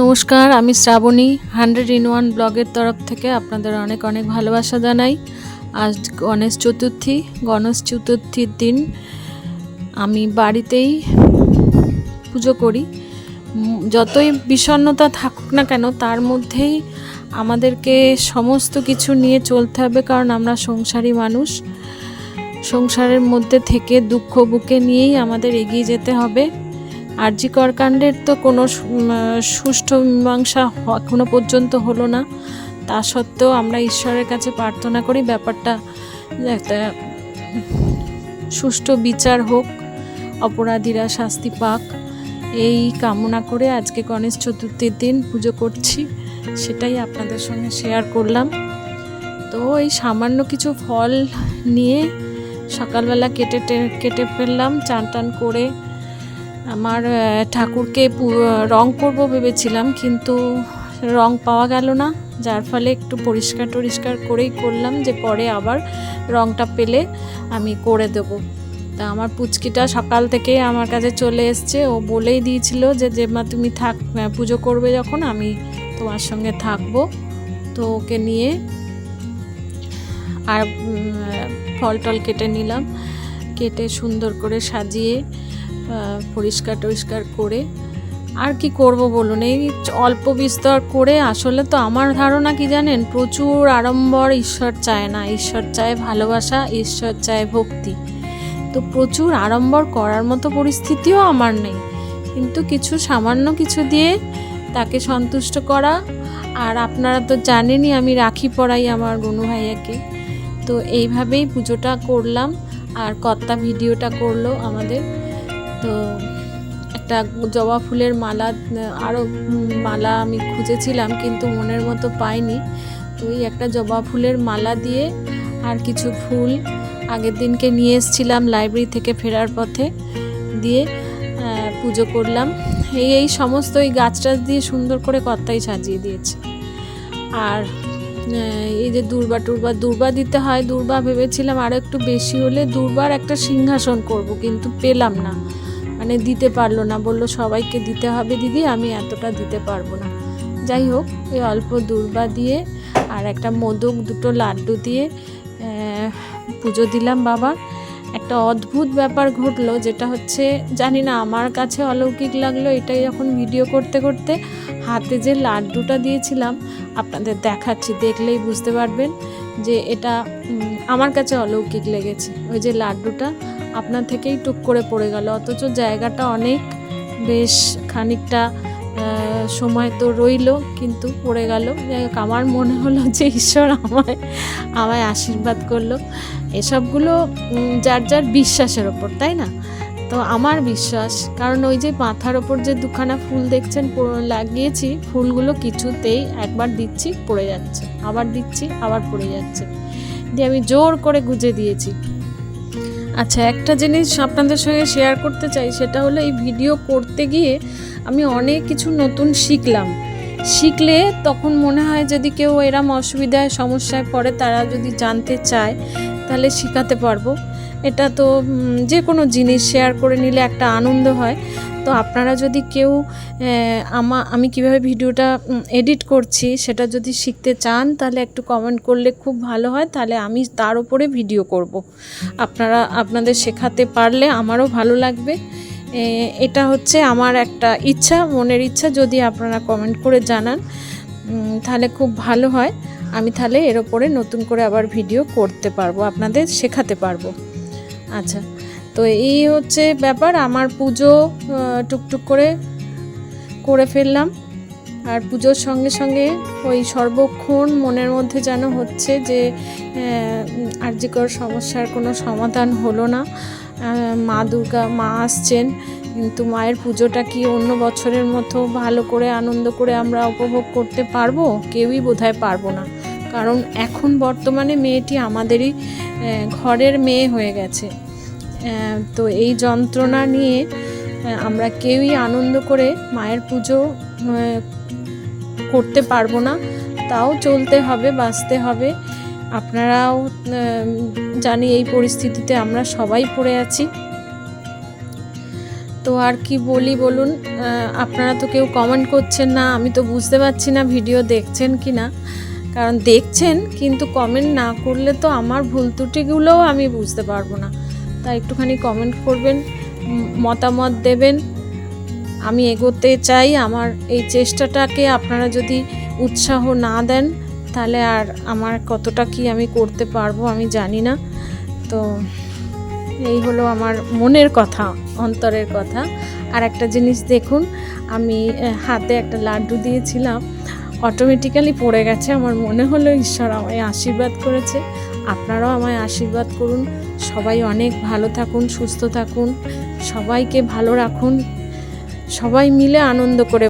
নমস্কার, আমি Shrabani, hundred in one ব্লগের তরফ থেকে আপনাদের অনেক অনেক ভালোবাসা জানাই। আজ গণেশ চতুর্থী, গণেশ চতুর্থীর দিন আমি বাড়িতেই পুজো করি। যতই বিষণ্ণতা থাকুক না কেন, তার মধ্যেই আমাদেরকে সমস্ত কিছু নিয়ে চলতে হবে, কারণ আমরা সংসারী মানুষ। সংসারের মধ্যে থেকে দুঃখ বুকে নিয়েই আমাদের এগিয়ে যেতে হবে। আরজি করকাণ্ডের তো কোনো সুষ্ঠু মীমাংসা এখনও পর্যন্ত হলো না। তা সত্ত্বেও আমরা ঈশ্বরের কাছে প্রার্থনা করি ব্যাপারটা একটা সুষ্ঠু বিচার হোক, অপরাধীরা শাস্তি পাক। এই কামনা করে আজকে গণেশ চতুর্থীর দিন পুজো করছি। সেটাই আপনাদের সঙ্গে শেয়ার করলাম। তো এই সামান্য কিছু ফল নিয়ে সকালবেলা কেটে কেটে ফেললাম চান টান করে আমার ঠাকুরকে রং করব ভেবেছিলাম, কিন্তু রং পাওয়া গেল না। যার ফলে একটু পরিষ্কার টরিষ্কার করেই করলাম যে পরে আবার রংটা পেলে আমি করে দেব। তা আমার পুচকিটা সকাল থেকেই আমার কাছে চলে এসছে। ও বলেই দিয়েছিল যে যেমা তুমি থাক পুজো করবে যখন, আমি তোমার সঙ্গে থাকব। তো ওকে নিয়ে আর ফল টল কেটে নিলাম। কেটে সুন্দর করে সাজিয়ে পরিষ্কার টরিষ্কার করে। আর কি করব বলুন? এই অল্প বিস্তর করে আসলে তো আমার ধারণা কি জানেন? প্রচুর আড়ম্বর ঈশ্বর চায় না। ঈশ্বর চায় ভালোবাসা, ঈশ্বর চায় ভক্তি। তো প্রচুর আড়ম্বর করার মতো পরিস্থিতিও আমার নেই। কিন্তু কিছু সামান্য কিছু দিয়ে তাকে সন্তুষ্ট করা। আর আপনারা তো জানেনই আমি রাখি পড়াই আমার গনু ভাইয়াকে। তো এইভাবেই পুজোটা করলাম। আর কর্তা ভিডিওটা করল আমাদের। তো একটা জবা ফুলের মালা আরও মালা আমি খুঁজেছিলাম কিন্তু মনের মতো পাইনি। তো ওই একটা জবা ফুলের মালা দিয়ে আর কিছু ফুল আগের দিনকে নিয়ে এসেছিলাম লাইব্রেরি থেকে ফেরার পথে দিয়ে পুজো করলাম। এই এই সমস্ত এই গাছ টাছ দিয়ে সুন্দর করে কর্তাই সাজিয়ে দিয়েছে। আর এই যে দুর্বা টুর্বা, দুর্বা দিতে হয়, দুর্বা ভেবেছিলাম আরও একটু বেশি হলে দুর্বার একটা সিংহাসন করব কিন্তু পেলাম না। মানে দিতে পারল না। বলল, সবাইকে দিতে হবে দিদি, আমি এতটা দিতে পারব না। যাই হোক, এই অল্প দুর্বা দিয়ে আর একটা মোদক দুটো লাড্ডু দিয়ে পুজো দিলাম বাবার একটা অদ্ভুত ব্যাপার ঘটলো, যেটা হচ্ছে, জানি না, আমার কাছে অলৌকিক লাগল এটাই যখন ভিডিও করতে করতে। হাতে যে লাড্ডুটা দিয়েছিলাম, আপনাদের দেখাচ্ছি, দেখলেই বুঝতে পারবেন যে এটা আমার কাছে অলৌকিক লেগেছে। ওই যে লাড্ডুটা আপনার থেকেই টুক করে পড়ে গেল। অথচ জায়গাটা অনেক, বেশ খানিকটা সময় তো রইল, কিন্তু পড়ে গেল। আমার মনে হলো যে ঈশ্বর আমায় আমায় আশীর্বাদ করল। এসবগুলো যার যার বিশ্বাসের ওপর, তাই না? তো আমার বিশ্বাস, কারণ ওই যে মাথার ওপর যে দুখানা ফুল দেখছেন লাগিয়েছি, ফুলগুলো কিছুতেই একবার দিচ্ছি, পড়ে যাচ্ছে। আবার দিচ্ছি, আবার পড়ে যাচ্ছে। দিয়ে আমি জোর করে গুজে দিয়েছি। আচ্ছা একটা জিনিস আপনাদের সঙ্গে শেয়ার করতে চাই, সেটা হলো এই ভিডিও করতে গিয়ে আমি অনেক কিছু নতুন শিখলাম। শিখলে তখন মনে হয় যদি কেউ এরম অসুবিধায়, সমস্যায় পড়ে, তারা যদি জানতে চায়, তাহলে শেখাতে পারব। এটা তো যে কোনো জিনিস শেয়ার করে নিলে একটা আনন্দ হয়। তো আপনারা যদি কেউ আমা, আমি কীভাবে ভিডিওটা এডিট করছি সেটা যদি শিখতে চান, তাহলে একটু কমেন্ট করলে খুব ভালো হয়, তাহলে আমি তার উপরে ভিডিও করব। আপনারা, আপনাদের শেখাতে পারলে আমারও ভালো লাগবে। এটা হচ্ছে আমার একটা ইচ্ছা, মনের ইচ্ছা, যদি আপনারা কমেন্ট করে জানান তাহলে খুব ভালো হয়। আমি তাহলে এর ওপরে নতুন করে আবার ভিডিও করতে পারব, আপনাদের শেখাতে পারব। আচ্ছা। তো এই হচ্ছে ব্যাপার, আমার পুজো টুকটুক করে করে ফেললাম। আর পুজোর সঙ্গে সঙ্গে ওই সর্বক্ষণ মনের মধ্যে যেন হচ্ছে যে আর্যিকর সমস্যার কোনো সমাধান হলো না। মা দুর্গা, মা আসছেন, কিন্তু মায়ের পুজোটা কি অন্য বছরের মতো ভালো করে, আনন্দ করে আমরা উপভোগ করতে পারব? কেউই বোধহয় পারব না। কারণ এখন বর্তমানে মেয়েটি আমাদেরই ঘরের মেয়ে হয়ে গেছে। তো এই যন্ত্রণা নিয়ে আমরা কেউই আনন্দ করে মায়ের পুজো করতে পারব না। তাও চলতে হবে, বাঁচতে হবে। আপনারাও জানি এই পরিস্থিতিতে আমরা সবাই পড়ে আছি। তো আর কি বলি বলুন আপনারা তো কেউ কমেন্ট করছেন না, আমি তো বুঝতে পারছি না ভিডিও দেখছেন কি না কারণ দেখছেন, কিন্তু কমেন্ট না করলে তো আমার ভুল ত্রুটিগুলোও আমি বুঝতে পারব না। তাই একটুখানি কমেন্ট করবেন মতামত দেবেন। আমি এগোতে চাই, আমার এই চেষ্টাটাকে আপনারা যদি উৎসাহ না দেন, তাহলে আর আমার কতটা কি আমি করতে পারব আমি জানি না। তো এই হলো আমার মনের কথা, অন্তরের কথা। আর একটা জিনিস দেখুন, আমি হাতে একটা লাড্ডু দিয়েছিলাম অটোমেটিক্যালি পড়ে গেছে। আমার মনে হলো, ঈশ্বর আমায় আশীর্বাদ করেছে। আপনারাও আমায় আশীর্বাদ করুন। সবাই অনেক ভালো থাকুন সুস্থ থাকুন সবাইকে ভালো রাখুন সবাই মিলে আনন্দ করে